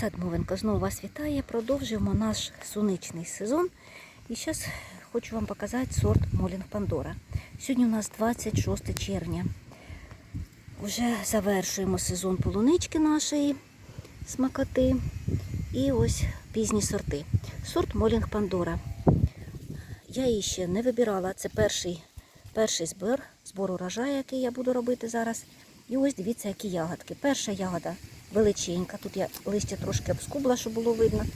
Сад Мовенко знову вас вітає. Продовжуємо наш суничний сезон. І зараз хочу вам показати сорт Молінг Пандора. Сьогодні у нас 26 червня. Вже завершуємо сезон полунички нашої смакоти. І ось пізні сорти. Сорт Молінг Пандора. Я її ще не вибирала. Це перший, перший збір, збор урожаю, який я буду робити зараз. І ось дивіться, які ягодки. Перша ягода величенька. Тут я листя трошки обскубла, щоб було видно.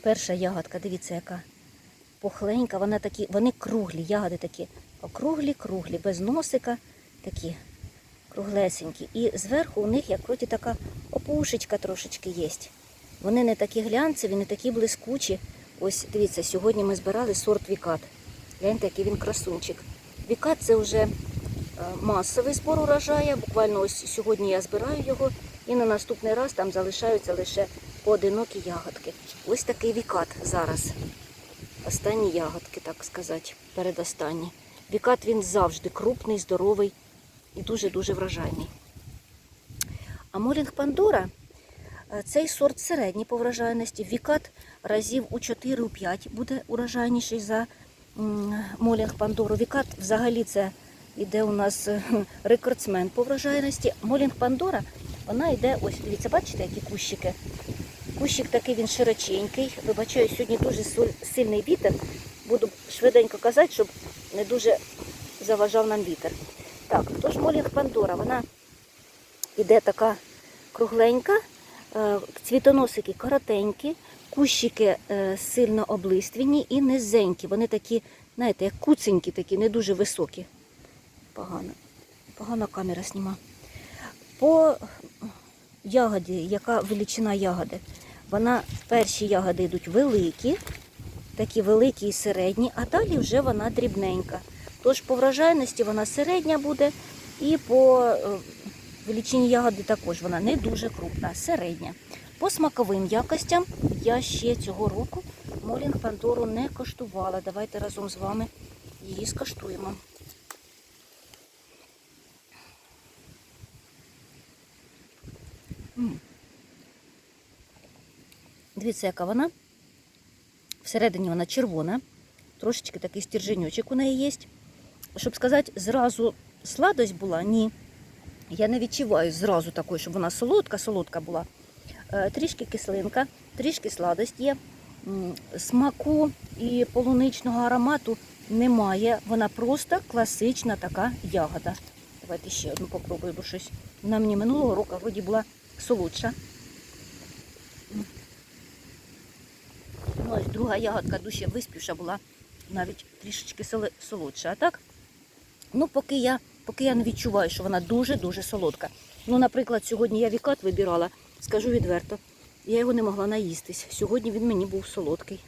Перша ягодка, дивіться, яка пухленька. Вона такі, вони круглі, ягоди такі округлі, круглі, без носика, такі круглесенькі. І зверху у них як вроді така опушечка трошечки є. Вони не такі глянцеві, не такі блискучі. Ось дивіться, сьогодні ми збирали сорт Вікат. Гляньте, який він красунчик. Вікат це вже масовий збор урожаю. Буквально ось сьогодні я збираю його, і на наступний раз там залишаються лише поодинокі ягодки. Ось такий вікат зараз. Останні ягодки, так сказати, передостанні. Вікат він завжди крупний, здоровий і дуже-дуже врожайний. А Молінг Пандора е, цей сорт середній по врожайності. Вікат разів у 4-5 буде урожайніший за Молінг Пандору. Вікат взагалі це іде у нас е, рекордсмен по врожайності. Молінг Пандора, вона йде, ось дивіться, бачите, які кущики. Кущик такий він широченький. Вибачаю, сьогодні дуже сильний вітер. Буду швиденько казати, щоб не дуже заважав нам вітер. Так, тож Молінг Пандора, вона іде така кругленька, е, цвітоносики коротенькі, кущики е, сильно облиствені і низенькі. Вони такі, знаєте, як куценькі, такі, не дуже високі. Погано. Погано камера сніма. По ягоді, яка величина ягоди? Вона перші ягоди йдуть великі, такі великі і середні, а далі вже вона дрібненька. Тож по врожайності вона середня буде, і по е, величині ягоди також вона не дуже крупна, середня. По смаковим якостям я ще цього року Молінг Пандору не коштувала. Давайте разом з вами її скоштуємо. Дивіться, яка вона. Всередині вона червона, трошечки такий стерженьочок у неї є. Щоб сказати, зразу сладость була, ні. Я не відчуваю зразу такої, щоб вона солодка, солодка була. Е, Трішки кислинка, трішки сладость є. Смаку і полуничного аромату немає. Вона просто класична така ягода. Давайте ще одну попробую, бо щось вона мені минулого року вроді була солодша. Ну, ось друга ягодка дуже виспівша була, навіть трішечки солодша. А так, ну поки я, поки я не відчуваю, що вона дуже-дуже солодка. Ну, наприклад, сьогодні я вікат вибирала, скажу відверто, я його не могла наїстись. Сьогодні він мені був солодкий.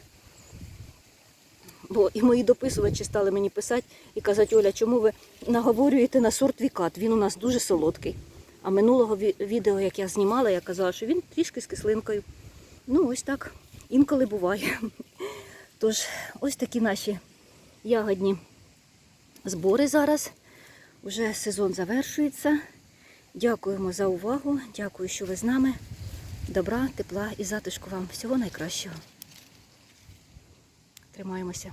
Бо і мої дописувачі стали мені писати і казати, Оля, чому ви наговорюєте на сорт вікат? Він у нас дуже солодкий. А минулого відео, як я знімала, я казала, що він трішки з кислинкою. Ну, ось так інколи буває. Тож, ось такі наші ягодні збори зараз. Уже сезон завершується. Дякуємо за увагу. Дякую, що ви з нами. Добра, тепла і затишку вам. Всього найкращого. Тримаємося.